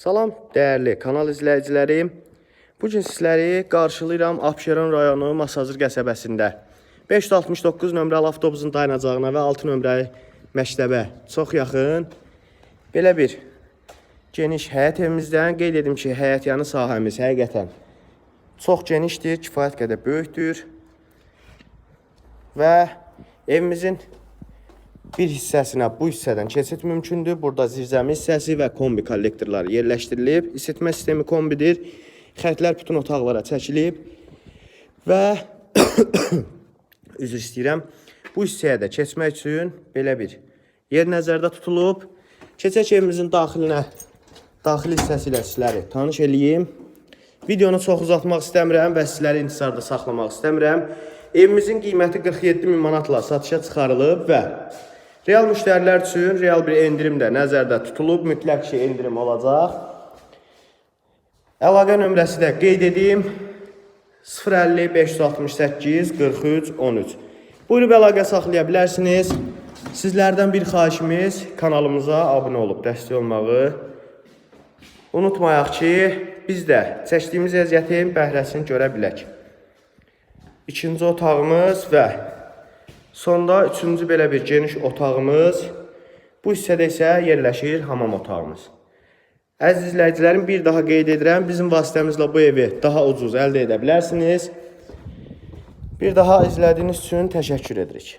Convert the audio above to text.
Salam dəyərli kanal izləyicilərim. Bu gün sizləri qarşılayıram Abşeron rayonu Masazır qəsəbəsində. 569 nömrəli avtobusun dayanacağına və 6 nömrəli məktəbə çox yaxın belə bir geniş həyət evimizdən qeyd edim ki, həyət yanı sahəmiz həqiqətən çox genişdir, kifayət qədər böyükdür. Və evimizin bir hissəsinə bu hissədən keçid mümkündür. Burada zirzəmi hissəsi və kombi kollektorları yerləşdirilib. İsitmə sistemi kombidir. Xətlər bütün otaqlara çəkilib və üzr istəyirəm. Bu hissəyə də keçmək üçün belə bir yer nəzərdə tutulub. Keçək evimizin daxilinə, daxili hissəsi ilə sizləri tanış eləyim. Videonu çox uzatmaq istəmirəm və sizləri intizarda saxlamaq istəmirəm. Evimizin qiyməti 47 min manatla satışa çıxarılıb və real müştərilər üçün real bir endirim də nəzərdə tutulub. Mütləq ki, endirim olacaq. Əlaqə nömrəsi də qeyd edim. 050 568 43 13. Buyurub əlaqə saxlaya bilərsiniz. Sizlərdən bir xahişimiz kanalımıza abunə olub dəstək olmağı unutmayaq ki, biz də çəkdiyimiz əziyyətin bəhrəsini görə bilək. İkinci otağımız və sonda üçüncü belə bir geniş otağımız. Bu hissədə isə yerləşir hamam otağımız. Əziz izləyicilərim, bir daha qeyd edirəm, bizim vasitəmizlə bu evi daha ucuz əldə edə bilərsiniz. Bir daha izlədiyiniz üçün təşəkkür edirik.